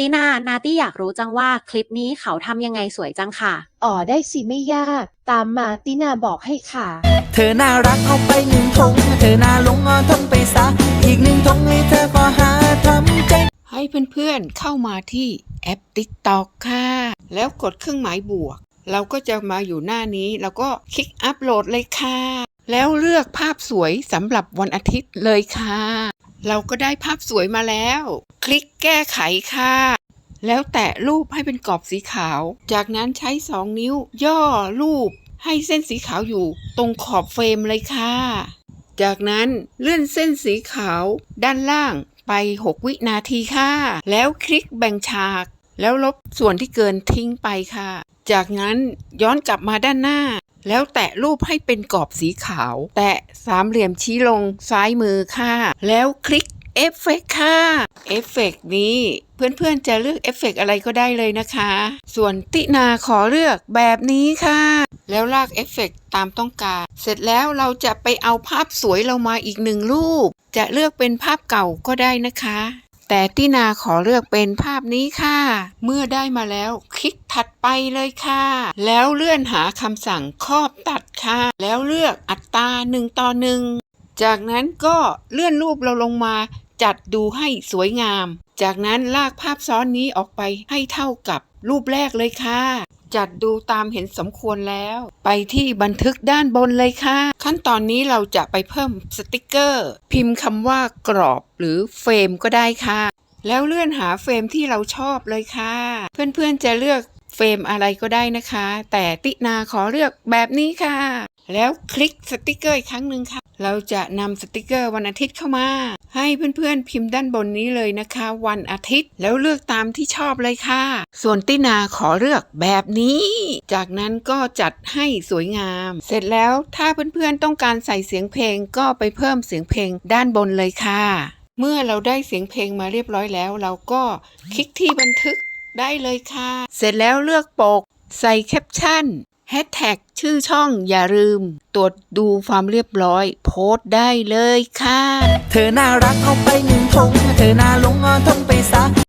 ตินา นาตี้อยากรู้จังว่าคลิปนี้เขาทำยังไงสวยจังค่ะ อ๋อได้สิไม่ยาก ตามมาตินาบอกให้ค่ะ เธอน่ารักเอาไปหนึ่งทงเธอน่าหลงเอาทงไปซะ อีกหนึ่งทงให้เธอก็หาทำใจ ให้เพื่อนๆเข้ามาที่แอป TikTok ค่ะ แล้วกดเครื่องหมายบวก เราก็จะมาอยู่หน้านี้ แล้วก็คลิกอัปโหลดเลยค่ะ แล้วเลือกภาพสวยสำหรับวันอาทิตย์เลยค่ะ เราก็ได้ภาพสวยมาแล้ว คลิกแก้ไขค่ะ แล้วแตะรูปให้เป็นกรอบสีขาว จากนั้นใช้2นิ้ว ย่อรูป ให้เส้นสีขาวอยู่ ตรงขอบเฟรมเลยค่ะ จากนั้นเลื่อนเส้นสีขาว ด้านล่างไป 6 วินาทีค่ะ แล้วคลิกแบ่งฉาก แล้วลบส่วนที่เกินทิ้งไปค่ะ จากนั้นย้อนกลับมาด้านหน้า แล้วแตะรูปให้เป็นกรอบสีขาว แตะสามเหลี่ยมชี้ลงซ้ายมือค่ะ แล้วคลิกเอฟเฟกค่ะ เอฟเฟกนี้เพื่อนๆจะเลือกเอฟเฟกอะไรก็ได้เลยนะคะ ส่วนตินาขอเลือกแบบนี้ค่ะ แล้วลากเอฟเฟกตามต้องการ เสร็จแล้วเราจะไปเอาภาพสวยเรามาอีกหนึ่งรูป จะเลือกเป็นภาพเก่าก็ได้นะคะ แต่ตินาขอเลือกเป็นภาพนี้ค่ะ เมื่อได้มาแล้วคลิก ถัดไปเลยค่ะ แล้วเลื่อนหาคำสั่งครอบตัดค่ะ แล้วเลือกอัตราหนึ่งต่อหนึ่งจากนั้นก็เลื่อนรูปเราลงมา จัดดูให้สวยงาม จากนั้นลากภาพซ้อนนี้ออกไปให้เท่ากับรูปแรกเลยค่ะ จัดดูตามเห็นสมควรแล้ว ไปที่บันทึกด้านบนเลยค่ะ ขั้นตอนนี้เราจะไปเพิ่มสติกเกอร์ พิมพ์คำว่ากรอบหรือเฟรมก็ได้ค่ะแล้วเลื่อนหาเฟรมที่เราชอบเลยค่ะ เพื่อนๆจะเลือก เฟรมอะไรก็ได้นะคะ แต่ตินาขอเลือกแบบนี้ค่ะ แล้วคลิกสติกเกอร์อีกครั้งหนึ่งค่ะ เราจะนำสติกเกอร์วันอาทิตย์เข้ามา ให้เพื่อนๆพิมพ์ด้านบนนี้เลยนะคะ วันอาทิตย์แล้วเลือกตามที่ชอบเลยค่ะ ส่วนตินาขอเลือกแบบนี้ จากนั้นก็จัดให้สวยงาม เสร็จแล้วถ้าเพื่อนๆต้องการใส่เสียงเพลงก็ไปเพิ่มเสียงเพลงด้านบนเลยค่ะ เมื่อเราได้เสียงเพลงมาเรียบร้อยแล้ว เราก็คลิกที่บันทึก ได้เลยค่ะ เสร็จแล้วเลือกปก ใส่แคปชั่นแฮชแท็กชื่อช่องอย่าลืม ตรวจดูความเรียบร้อย โพสต์ได้เลยค่ะ เธอน่ารักเอาไปหนึ่งทงเธอน่าหลงเอาทงไปซะ